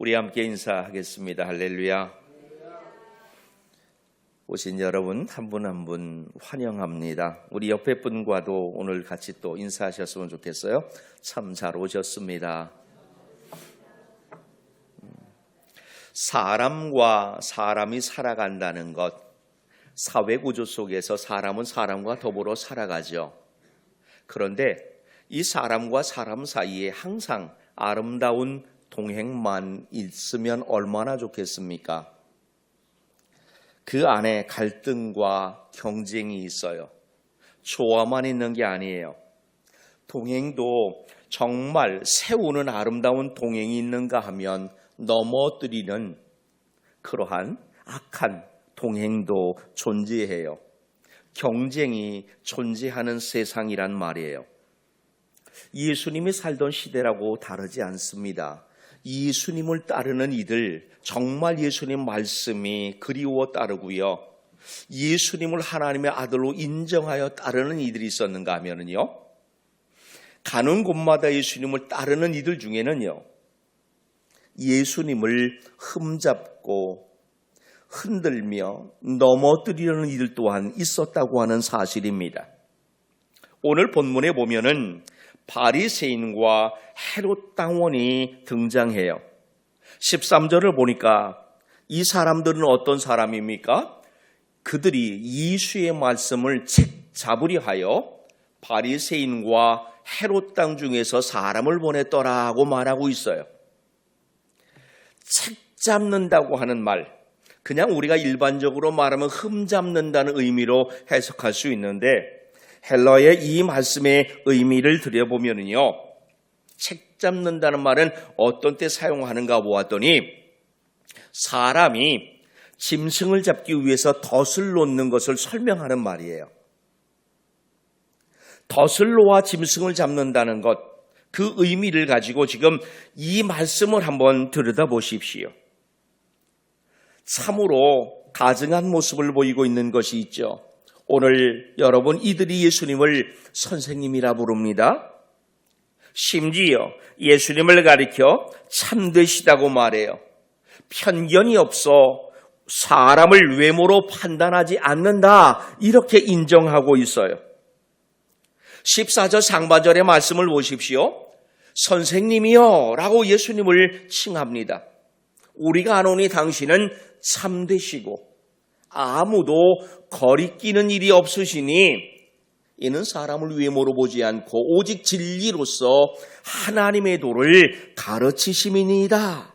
우리 함께 인사하겠습니다. 할렐루야. 오신 여러분 한 분 한 분 환영합니다. 우리 옆에 분과도 오늘 같이 또 인사하셨으면 좋겠어요. 참 잘 오셨습니다. 음, 사람과 사람이 살아간다는 것, 사회 구조 속에서 사람은 사람과 더불어 살아가죠. 그런데 이 사람과 사람 사이에 항상 아름다운 동행만 있으면 얼마나 좋겠습니까? 그 안에 갈등과 경쟁이 있어요. 조화만 있는 게 아니에요. 동행도 정말 세우는 아름다운 동행이 있는가 하면 넘어뜨리는 그러한 악한 동행도 존재해요. 경쟁이 존재하는 세상이란 말이에요. 예수님이 살던 시대라고 다르지 않습니다. 예수님을 따르는 이들, 정말 예수님 말씀이 그리워 따르고요. 예수님을 하나님의 아들로 인정하여 따르는 이들이 있었는가 하면은요. 가는 곳마다 예수님을 따르는 이들 중에는요. 예수님을 흠잡고 흔들며 넘어뜨리려는 이들 또한 있었다고 하는 사실입니다. 오늘 본문에 보면은 바리새인과 헤롯 당원이 등장해요. 13절을 보니까 이 사람들은 어떤 사람입니까? 그들이 예수의 말씀을 책 잡으려 하여 바리새인과 헤롯 땅 중에서 사람을 보냈더라고 말하고 있어요. 책 잡는다고 하는 말, 그냥 우리가 일반적으로 말하면 흠 잡는다는 의미로 해석할 수 있는데 헬러의 이 말씀의 의미를 들여보면요. 책 잡는다는 말은 어떤 때 사용하는가 보았더니 사람이 짐승을 잡기 위해서 덫을 놓는 것을 설명하는 말이에요. 덫을 놓아 짐승을 잡는다는 것, 그 의미를 가지고 지금 이 말씀을 한번 들여다 보십시오. 참으로 가증한 모습을 보이고 있는 것이 있죠. 오늘 여러분 이들이 예수님을 선생님이라 부릅니다. 심지어 예수님을 가리켜 참되시다고 말해요. 편견이 없어 사람을 외모로 판단하지 않는다. 이렇게 인정하고 있어요. 14절 상반절의 말씀을 보십시오. 선생님이요. 라고 예수님을 칭합니다. 우리가 아노니 당신은 참되시고 아무도 거리끼는 일이 없으시니 이는 사람을 외모로 보지 않고 오직 진리로서 하나님의 도를 가르치심이니이다.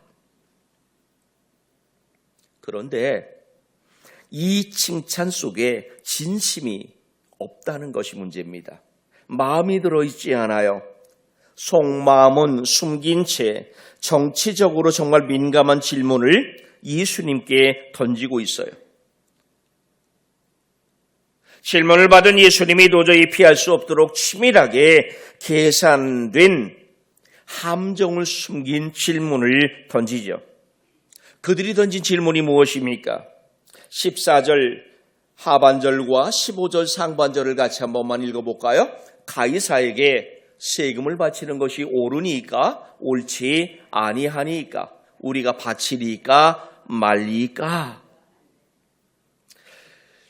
그런데 이 칭찬 속에 진심이 없다는 것이 문제입니다. 마음이 들어있지 않아요. 속마음은 숨긴 채 정치적으로 정말 민감한 질문을 예수님께 던지고 있어요. 질문을 받은 예수님이 도저히 피할 수 없도록 치밀하게 계산된 함정을 숨긴 질문을 던지죠. 그들이 던진 질문이 무엇입니까? 14절 하반절과 15절 상반절을 같이 한 번만 읽어볼까요? 가이사에게 세금을 바치는 것이 옳으니까 옳지 아니하니까 우리가 바치리까 말리까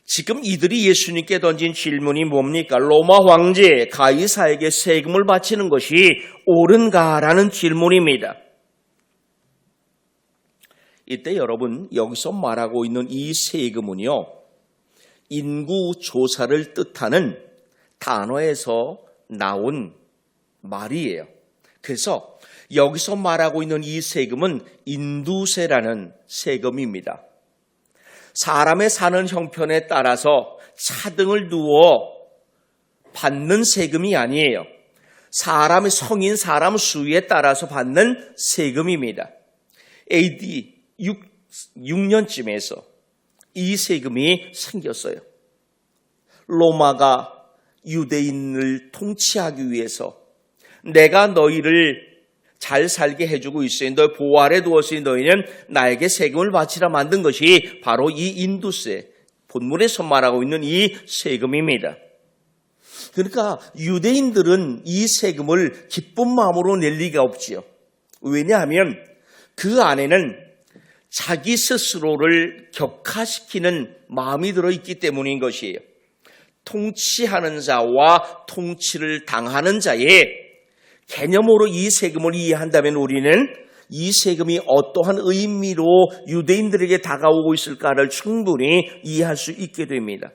지금 이들이 예수님께 던진 질문이 뭡니까? 로마 황제 가이사에게 세금을 바치는 것이 옳은가라는 질문입니다. 이때 여러분 여기서 말하고 있는 이 세금은요. 인구 조사를 뜻하는 단어에서 나온 말이에요. 그래서 여기서 말하고 있는 이 세금은 인두세라는 세금입니다. 사람의 사는 형편에 따라서 차등을 두어 받는 세금이 아니에요. 사람의 성인 사람 수에 따라서 받는 세금입니다. AD 6, 6년쯤에서 이 세금이 생겼어요. 로마가 유대인을 통치하기 위해서 내가 너희를 잘 살게 해주고 있으니 너 보호 아래 두었으니 너희는 나에게 세금을 바치라 만든 것이 바로 이 인두세 본문에서 말하고 있는 이 세금입니다. 그러니까 유대인들은 이 세금을 기쁜 마음으로 낼 리가 없지요. 왜냐하면 그 안에는 자기 스스로를 격화시키는 마음이 들어있기 때문인 것이에요. 통치하는 자와 통치를 당하는 자의 개념으로 이 세금을 이해한다면 우리는 이 세금이 어떠한 의미로 유대인들에게 다가오고 있을까를 충분히 이해할 수 있게 됩니다.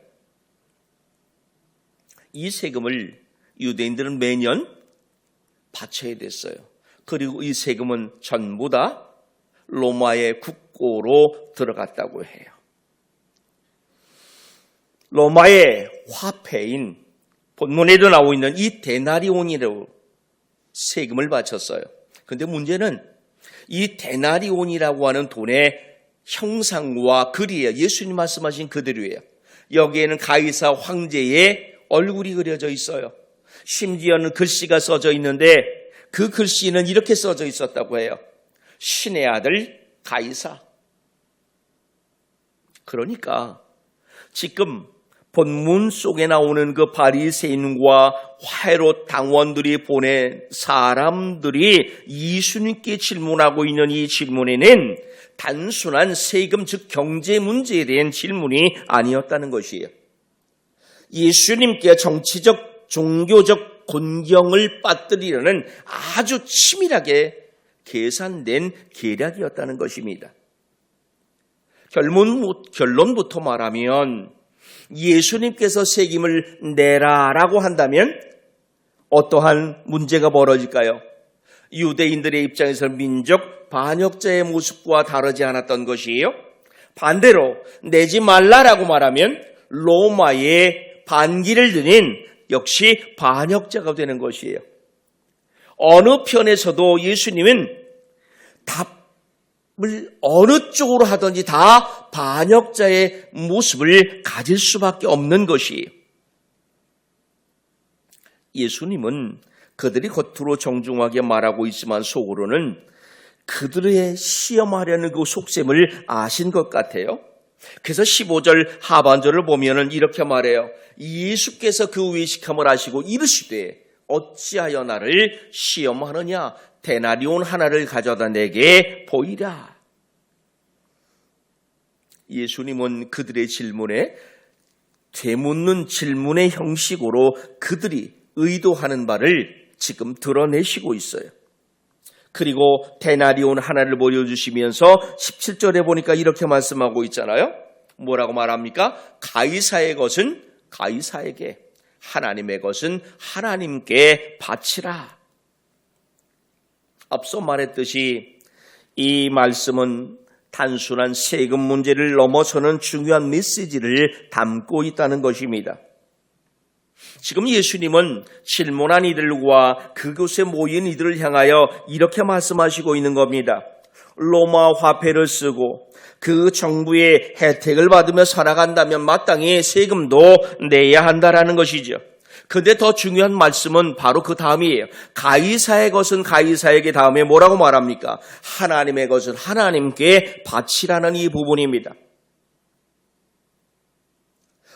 이 세금을 유대인들은 매년 바쳐야 됐어요. 그리고 이 세금은 전부 다 로마의 국고로 들어갔다고 해요. 로마의 화폐인 본문에도 나오고 있는 이 데나리온이라고 세금을 바쳤어요. 근데 문제는 이 데나리온이라고 하는 돈의 형상과 글이에요. 예수님 말씀하신 그대로예요. 여기에는 가이사 황제의 얼굴이 그려져 있어요. 심지어는 글씨가 써져 있는데 그 글씨는 이렇게 써져 있었다고 해요. 신의 아들 가이사. 그러니까 지금 본문 속에 나오는 그 바리새인과 화해로 당원들이 보낸 사람들이 예수님께 질문하고 있는 이 질문에는 단순한 세금 즉 경제 문제에 대한 질문이 아니었다는 것이에요. 예수님께 정치적 종교적 곤경을 빠뜨리려는 아주 치밀하게 계산된 계략이었다는 것입니다. 결론, 결론부터 말하면 예수님께서 세금을 내라라고 한다면 어떠한 문제가 벌어질까요? 유대인들의 입장에서 민족 반역자의 모습과 다르지 않았던 것이에요. 반대로 내지 말라라고 말하면 로마의 반기를 드는 역시 반역자가 되는 것이에요. 어느 편에서도 예수님은 답 을 어느 쪽으로 하든지 다 반역자의 모습을 가질 수밖에 없는 것이에요. 예수님은 그들이 겉으로 정중하게 말하고 있지만 속으로는 그들의 시험하려는 그 속셈을 아신 것 같아요. 그래서 15절 하반절을 보면은 이렇게 말해요. 예수께서 그 외식함을 하시고 이르시되 어찌하여 나를 시험하느냐 데나리온 하나를 가져다 내게 보이라. 예수님은 그들의 질문에 되묻는 질문의 형식으로 그들이 의도하는 바를 지금 드러내시고 있어요. 그리고 데나리온 하나를 보여주시면서 17절에 보니까 이렇게 말씀하고 있잖아요. 뭐라고 말합니까? 가이사의 것은 가이사에게, 하나님의 것은 하나님께 바치라. 앞서 말했듯이 이 말씀은 단순한 세금 문제를 넘어서는 중요한 메시지를 담고 있다는 것입니다. 지금 예수님은 질문한 이들과 그곳에 모인 이들을 향하여 이렇게 말씀하시고 있는 겁니다. 로마 화폐를 쓰고 그 정부의 혜택을 받으며 살아간다면 마땅히 세금도 내야 한다라는 것이죠. 근데 더 중요한 말씀은 바로 그 다음이에요. 가이사의 것은 가이사에게 다음에 뭐라고 말합니까? 하나님의 것은 하나님께 바치라는 이 부분입니다.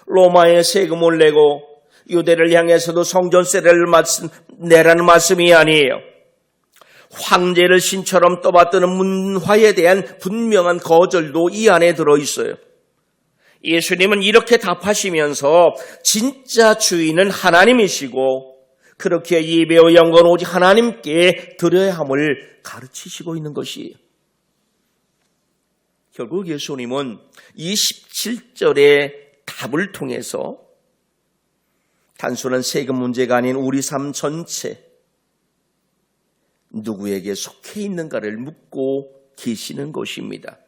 로마의 세금을 내고 유대를 향해서도 성전세를 내라는 말씀이 아니에요. 황제를 신처럼 떠받드는 문화에 대한 분명한 거절도 이 안에 들어 있어요. 예수님은 이렇게 답하시면서 진짜 주인은 하나님이시고 그렇게 예배의 영광 오직 하나님께 드려야 함을 가르치시고 있는 것이에요. 결국 예수님은 이 17절의 답을 통해서 단순한 세금 문제가 아닌 우리 삶 전체 누구에게 속해 있는가를 묻고 계시는 것입니다.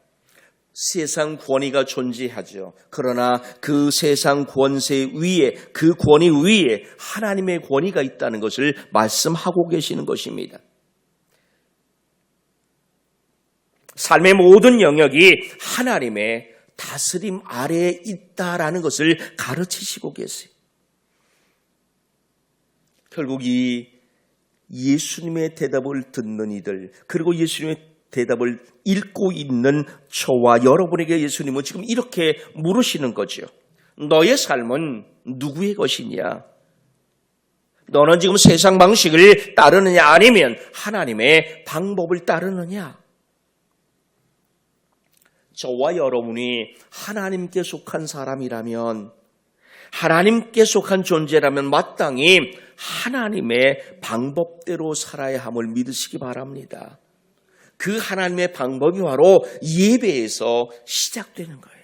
세상 권위가 존재하죠. 그러나 그 세상 권세 위에 그 권위 위에 하나님의 권위가 있다는 것을 말씀하고 계시는 것입니다. 삶의 모든 영역이 하나님의 다스림 아래에 있다라는 것을 가르치시고 계세요. 결국 이 예수님의 대답을 듣는 이들, 그리고 예수님의 대답을 읽고 있는 저와 여러분에게 예수님은 지금 이렇게 물으시는 거죠. 너의 삶은 누구의 것이냐? 너는 지금 세상 방식을 따르느냐? 아니면 하나님의 방법을 따르느냐? 저와 여러분이 하나님께 속한 사람이라면 하나님께 속한 존재라면 마땅히 하나님의 방법대로 살아야 함을 믿으시기 바랍니다. 그 하나님의 방법이 바로 예배에서 시작되는 거예요.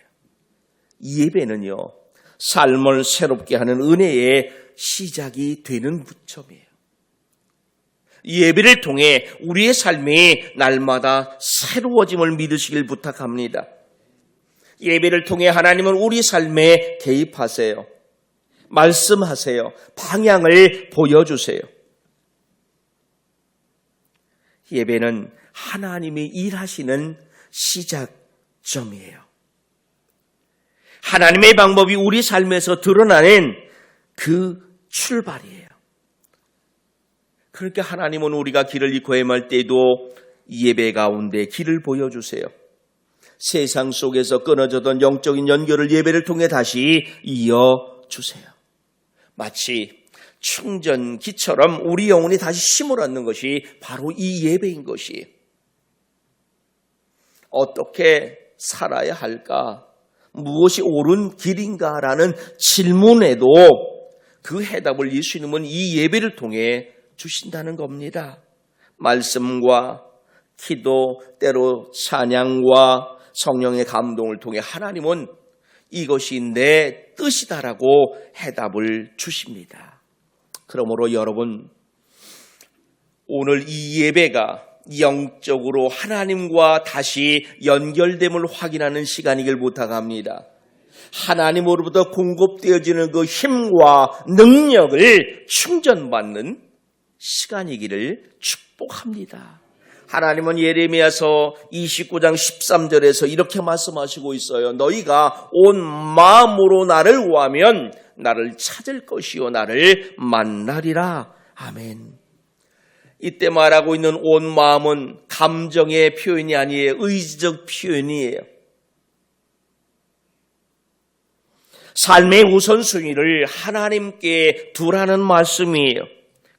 예배는요, 삶을 새롭게 하는 은혜의 시작이 되는 부점이에요. 예배를 통해 우리의 삶이 날마다 새로워짐을 믿으시길 부탁합니다. 예배를 통해 하나님은 우리 삶에 개입하세요. 말씀하세요. 방향을 보여주세요. 예배는 하나님이 일하시는 시작점이에요. 하나님의 방법이 우리 삶에서 드러나는 그 출발이에요. 그렇게 하나님은 우리가 길을 잃고 헤맬 때에도 예배 가운데 길을 보여주세요. 세상 속에서 끊어졌던 영적인 연결을 예배를 통해 다시 이어주세요. 마치 충전기처럼 우리 영혼이 다시 힘을 얻는 것이 바로 이 예배인 것이 어떻게 살아야 할까? 무엇이 옳은 길인가라는 질문에도 그 해답을 예수님은 이 예배를 통해 주신다는 겁니다. 말씀과 기도, 때로 찬양과 성령의 감동을 통해 하나님은 이것이 내 뜻이다라고 해답을 주십니다. 그러므로 여러분, 오늘 이 예배가 영적으로 하나님과 다시 연결됨을 확인하는 시간이길 부탁합니다. 하나님으로부터 공급되어지는 그 힘과 능력을 충전받는 시간이기를 축복합니다. 하나님은 예레미야서 29장 13절에서 이렇게 말씀하시고 있어요. 너희가 온 마음으로 나를 구하면 나를 찾을 것이요 나를 만나리라. 아멘. 이때 말하고 있는 온 마음은 감정의 표현이 아니에요. 의지적 표현이에요. 삶의 우선순위를 하나님께 두라는 말씀이에요.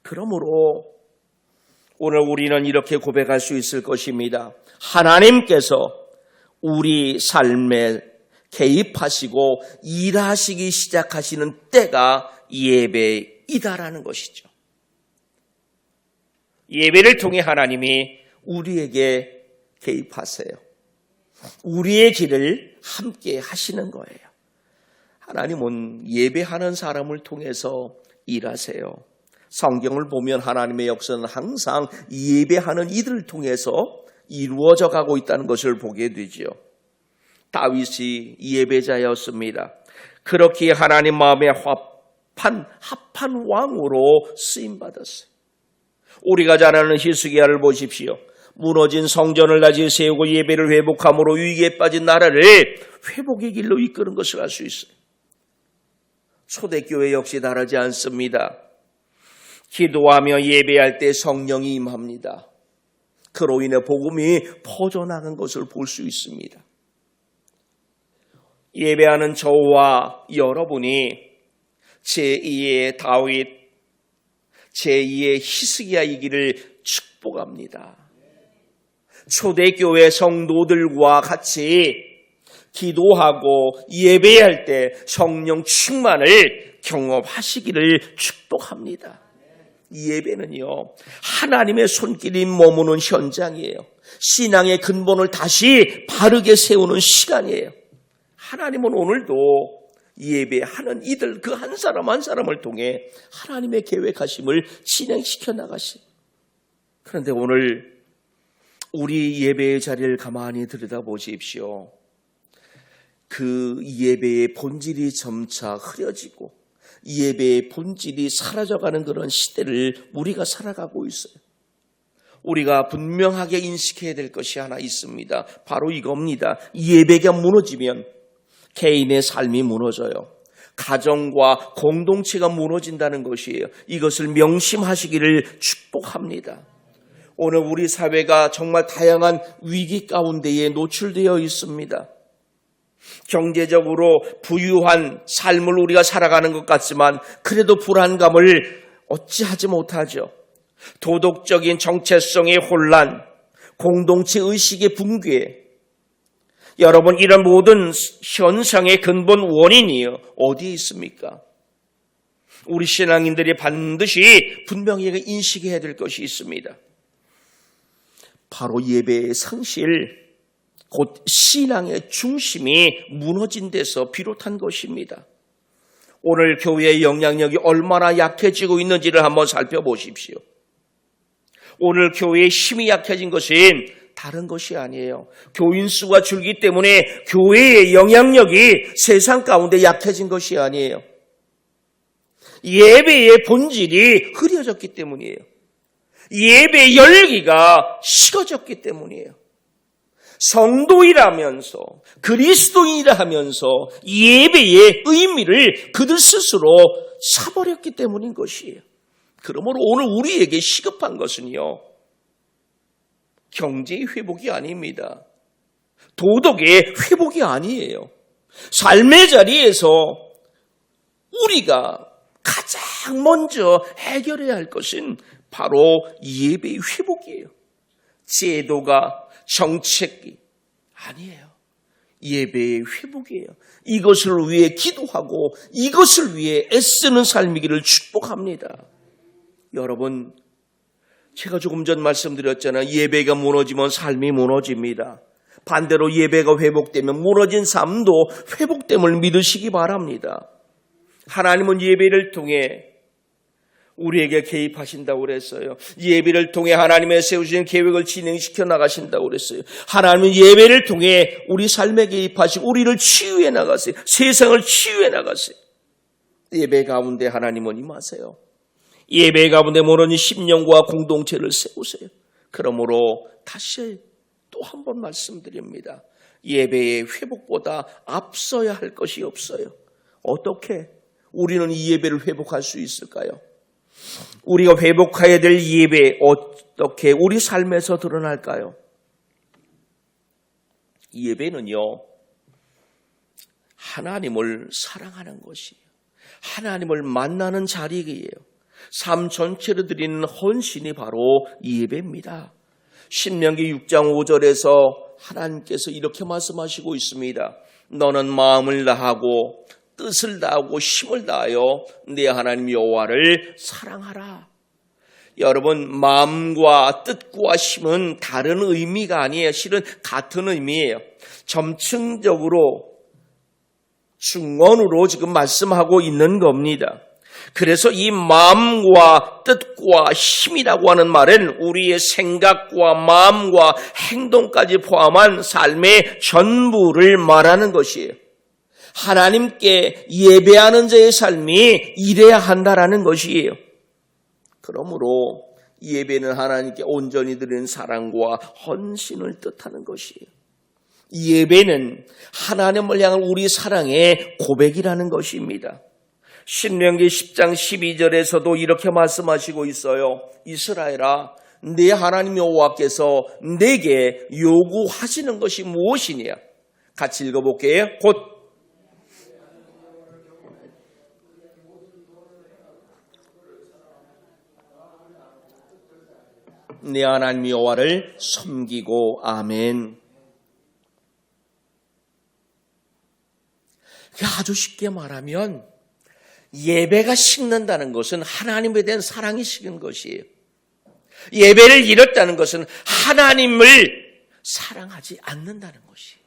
그러므로 오늘 우리는 이렇게 고백할 수 있을 것입니다. 하나님께서 우리 삶에 개입하시고 일하시기 시작하시는 때가 예배이다라는 것이죠. 예배를 통해 하나님이 우리에게 개입하세요. 우리의 길을 함께 하시는 거예요. 하나님은 예배하는 사람을 통해서 일하세요. 성경을 보면 하나님의 역사는 항상 예배하는 이들을 통해서 이루어져 가고 있다는 것을 보게 되지요. 다윗이 예배자였습니다. 그렇게 하나님 마음에 합한 합한 왕으로 쓰임 받았어요. 우리가 잘 아는 히스기야를 보십시오. 무너진 성전을 다시 세우고 예배를 회복함으로 위기에 빠진 나라를 회복의 길로 이끄는 것을 알 수 있어요. 초대교회 역시 다르지 않습니다. 기도하며 예배할 때 성령이 임합니다. 그로 인해 복음이 퍼져나간 것을 볼 수 있습니다. 예배하는 저와 여러분이 제2의 다윗, 제2의 히스기야이기를 축복합니다. 초대교회 성도들과 같이 기도하고 예배할 때 성령 충만을 경험하시기를 축복합니다. 예배는요, 하나님의 손길이 머무는 현장이에요. 신앙의 근본을 다시 바르게 세우는 시간이에요. 하나님은 오늘도 예배하는 이들 그 한 사람 한 사람을 통해 하나님의 계획하심을 진행시켜 나가시. 그런데 오늘 우리 예배의 자리를 가만히 들여다보십시오. 그 예배의 본질이 점차 흐려지고 예배의 본질이 사라져가는 그런 시대를 우리가 살아가고 있어요. 우리가 분명하게 인식해야 될 것이 하나 있습니다. 바로 이겁니다. 예배가 무너지면 개인의 삶이 무너져요. 가정과 공동체가 무너진다는 것이에요. 이것을 명심하시기를 축복합니다. 오늘 우리 사회가 정말 다양한 위기 가운데에 노출되어 있습니다. 경제적으로 부유한 삶을 우리가 살아가는 것 같지만 그래도 불안감을 어찌하지 못하죠. 도덕적인 정체성의 혼란, 공동체 의식의 붕괴, 여러분, 이런 모든 현상의 근본 원인이 어디에 있습니까? 우리 신앙인들이 반드시 분명히 인식해야 될 것이 있습니다. 바로 예배의 성실, 곧 신앙의 중심이 무너진 데서 비롯한 것입니다. 오늘 교회의 영향력이 얼마나 약해지고 있는지를 한번 살펴보십시오. 오늘 교회의 힘이 약해진 것은 다른 것이 아니에요. 교인 수가 줄기 때문에 교회의 영향력이 세상 가운데 약해진 것이 아니에요. 예배의 본질이 흐려졌기 때문이에요. 예배의 열기가 식어졌기 때문이에요. 성도이라면서 그리스도인이라 하면서 예배의 의미를 그들 스스로 사버렸기 때문인 것이에요. 그러므로 오늘 우리에게 시급한 것은요. 경제의 회복이 아닙니다. 도덕의 회복이 아니에요. 삶의 자리에서 우리가 가장 먼저 해결해야 할 것은 바로 예배의 회복이에요. 제도가 정책이 아니에요. 예배의 회복이에요. 이것을 위해 기도하고 이것을 위해 애쓰는 삶이기를 축복합니다. 여러분, 제가 조금 전 말씀드렸잖아요. 예배가 무너지면 삶이 무너집니다. 반대로 예배가 회복되면 무너진 삶도 회복됨을 믿으시기 바랍니다. 하나님은 예배를 통해 우리에게 개입하신다고 그랬어요. 예배를 통해 하나님의 세우신 계획을 진행시켜 나가신다고 그랬어요. 하나님은 예배를 통해 우리 삶에 개입하시고 우리를 치유해 나가세요. 세상을 치유해 나가세요. 예배 가운데 하나님은 임하세요. 예배 가운데 모르는 심령과 공동체를 세우세요. 그러므로 다시 또 한 번 말씀드립니다. 예배의 회복보다 앞서야 할 것이 없어요. 어떻게 우리는 이 예배를 회복할 수 있을까요? 우리가 회복해야 될 예배 어떻게 우리 삶에서 드러날까요? 이 예배는요, 하나님을 사랑하는 것이에요. 하나님을 만나는 자리이에요. 삶 전체를 드리는 헌신이 바로 예배입니다. 신명기 6장 5절에서 하나님께서 이렇게 말씀하시고 있습니다. 너는 마음을 다하고 뜻을 다하고 힘을 다하여 내 하나님 여호와를 사랑하라. 여러분 마음과 뜻과 힘은 다른 의미가 아니에요. 실은 같은 의미예요. 점층적으로 중원으로 지금 말씀하고 있는 겁니다. 그래서 이 마음과 뜻과 힘이라고 하는 말은 우리의 생각과 마음과 행동까지 포함한 삶의 전부를 말하는 것이에요. 하나님께 예배하는 자의 삶이 이래야 한다라는 것이에요. 그러므로 예배는 하나님께 온전히 드리는 사랑과 헌신을 뜻하는 것이에요. 예배는 하나님을 향한 우리 사랑의 고백이라는 것입니다. 신명기 10장 12절에서도 이렇게 말씀하시고 있어요. 이스라엘아, 내 하나님 여호와께서 내게 요구하시는 것이 무엇이냐? 같이 읽어볼게요. 곧 내 하나님 여호와를 섬기고 아멘. 아주 쉽게 말하면 예배가 식는다는 것은 하나님에 대한 사랑이 식은 것이에요. 예배를 잃었다는 것은 하나님을 사랑하지 않는다는 것이에요.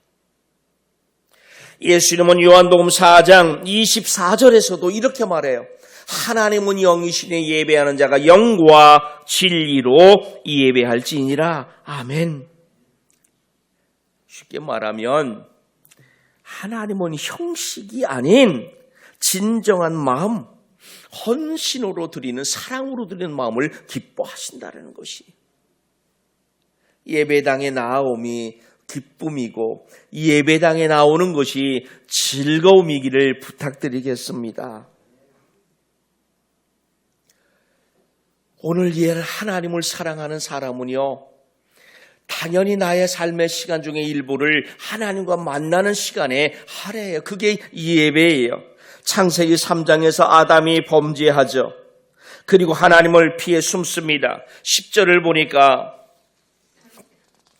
예수님은 요한복음 4장 24절에서도 이렇게 말해요. 하나님은 영이시니 예배하는 자가 영과 진리로 예배할지니라. 아멘. 쉽게 말하면 하나님은 형식이 아닌 진정한 마음, 헌신으로 드리는 사랑으로 드리는 마음을 기뻐하신다는 것이 예배당에 나옴이 기쁨이고 예배당에 나오는 것이 즐거움이기를 부탁드리겠습니다. 오늘 예 하나님을 사랑하는 사람은요, 당연히 나의 삶의 시간 중에 일부를 하나님과 만나는 시간에 하래요. 그게 예배예요. 창세기 3장에서 아담이 범죄하죠. 그리고 하나님을 피해 숨습니다. 10절을 보니까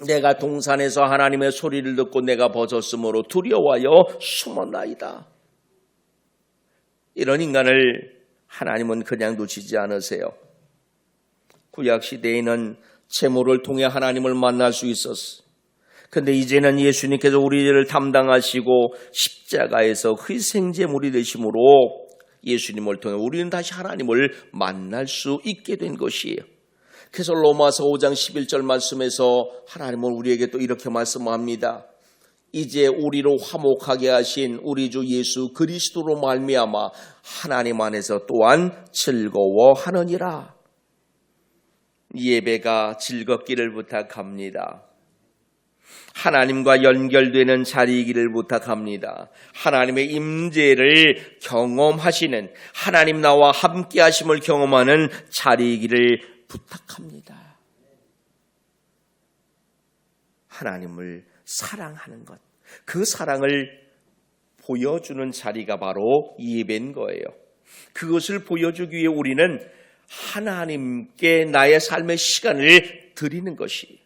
내가 동산에서 하나님의 소리를 듣고 내가 벗었으므로 두려워하여 숨었나이다. 이런 인간을 하나님은 그냥 두시지 않으세요. 구약 시대에는 채모를 통해 하나님을 만날 수 있었어. 근데 이제는 예수님께서 우리를 담당하시고 십자가에서 희생제물이 되심으로 예수님을 통해 우리는 다시 하나님을 만날 수 있게 된 것이에요. 그래서 로마서 5장 11절 말씀에서 하나님은 우리에게 또 이렇게 말씀합니다. 이제 우리로 화목하게 하신 우리 주 예수 그리스도로 말미암아 하나님 안에서 또한 즐거워하느니라. 예배가 즐겁기를 부탁합니다. 하나님과 연결되는 자리이기를 부탁합니다. 하나님의 임재를 경험하시는 하나님 나와 함께 하심을 경험하는 자리이기를 부탁합니다. 하나님을 사랑하는 것. 그 사랑을 보여주는 자리가 바로 예배인 거예요. 그것을 보여주기 위해 우리는 하나님께 나의 삶의 시간을 드리는 것이에요.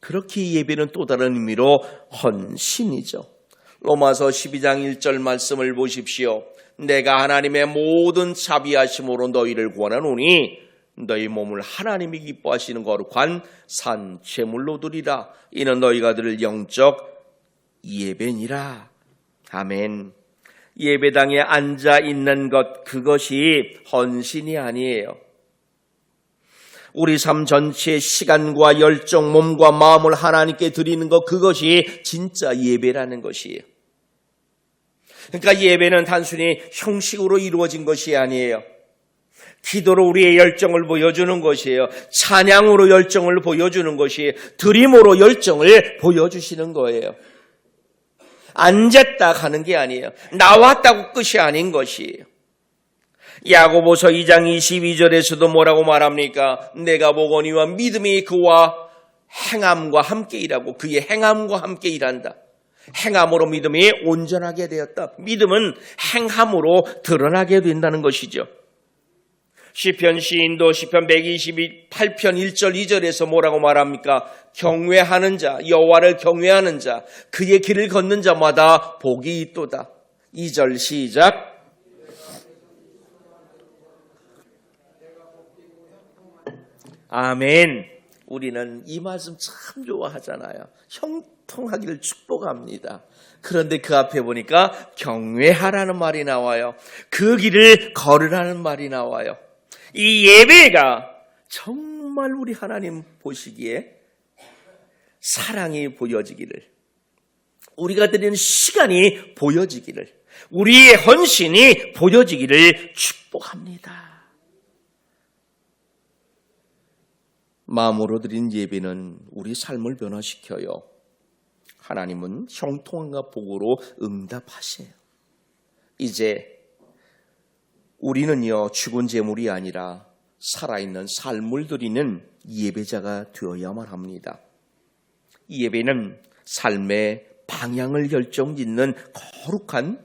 그렇게 예배는 또 다른 의미로 헌신이죠. 로마서 12장 1절 말씀을 보십시오. 내가 하나님의 모든 자비하심으로 너희를 구원하노니 너희 몸을 하나님이 기뻐하시는 거룩한 산 제물로 드리라. 이는 너희가 들을 영적 예배니라. 아멘. 예배당에 앉아 있는 것 그것이 헌신이 아니에요. 우리 삶 전체의 시간과 열정, 몸과 마음을 하나님께 드리는 것 그것이 진짜 예배라는 것이에요. 그러니까 예배는 단순히 형식으로 이루어진 것이 아니에요. 기도로 우리의 열정을 보여주는 것이에요. 찬양으로 열정을 보여주는 것이 드림으로 열정을 보여주시는 거예요. 앉았다 가는 게 아니에요. 나왔다고 끝이 아닌 것이에요. 야고보서 2장 22절에서도 뭐라고 말합니까? 내가 보거니와 믿음이 그와 행함과 함께 일하고 그의 행함과 함께 일한다. 행함으로 믿음이 온전하게 되었다. 믿음은 행함으로 드러나게 된다는 것이죠. 시편 시인도 시편 128편 1절 2절에서 뭐라고 말합니까? 경외하는 자, 여호와를 경외하는 자, 그의 길을 걷는 자마다 복이 있도다. 2절 시작. 아멘. 우리는 이 말씀 참 좋아하잖아요. 형통하기를 축복합니다. 그런데 그 앞에 보니까 경외하라는 말이 나와요. 그 길을 걸으라는 말이 나와요. 이 예배가 정말 우리 하나님 보시기에 사랑이 보여지기를, 우리가 드리는 시간이 보여지기를, 우리의 헌신이 보여지기를 축복합니다. 마음으로 드린 예배는 우리 삶을 변화시켜요. 하나님은 형통함과 복으로 응답하세요. 이제 우리는요, 죽은 재물이 아니라 살아있는 삶을 드리는 예배자가 되어야만 합니다. 이 예배는 삶의 방향을 결정짓는 거룩한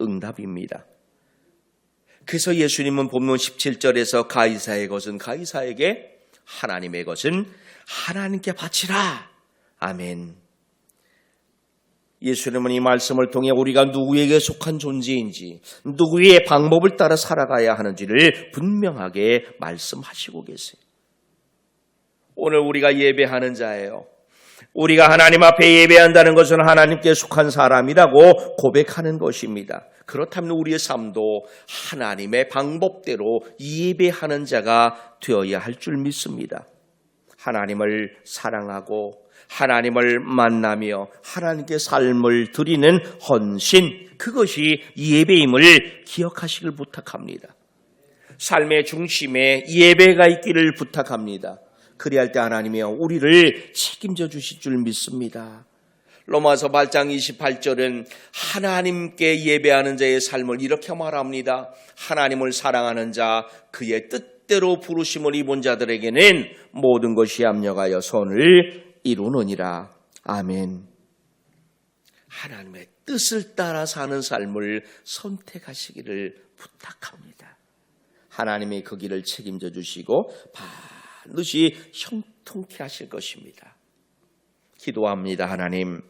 응답입니다. 그래서 예수님은 본문 17절에서 가이사의 것은 가이사에게 하나님의 것은 하나님께 바치라. 아멘. 예수님은 이 말씀을 통해 우리가 누구에게 속한 존재인지, 누구의 방법을 따라 살아가야 하는지를 분명하게 말씀하시고 계세요. 오늘 우리가 예배하는 자예요. 우리가 하나님 앞에 예배한다는 것은 하나님께 속한 사람이라고 고백하는 것입니다. 그렇다면 우리의 삶도 하나님의 방법대로 예배하는 자가 되어야 할 줄 믿습니다. 하나님을 사랑하고 하나님을 만나며 하나님께 삶을 드리는 헌신, 그것이 예배임을 기억하시길 부탁합니다. 삶의 중심에 예배가 있기를 부탁합니다. 그리할 때 하나님이 우리를 책임져 주실 줄 믿습니다. 로마서 8장 28절은 하나님께 예배하는 자의 삶을 이렇게 말합니다. 하나님을 사랑하는 자, 그의 뜻대로 부르심을 입은 자들에게는 모든 것이 압력하여 선을 이루느니라. 아멘. 하나님의 뜻을 따라 사는 삶을 선택하시기를 부탁합니다. 하나님이 그 길을 책임져 주시고 반드시 형통케 하실 것입니다. 기도합니다. 하나님.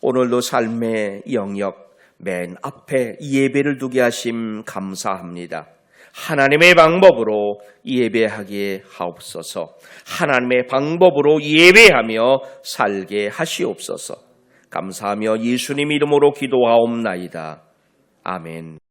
오늘도 삶의 영역 맨 앞에 이 예배를 두게 하심 감사합니다. 하나님의 방법으로 예배하게 하옵소서. 하나님의 방법으로 예배하며 살게 하시옵소서. 감사하며 예수님 이름으로 기도하옵나이다. 아멘.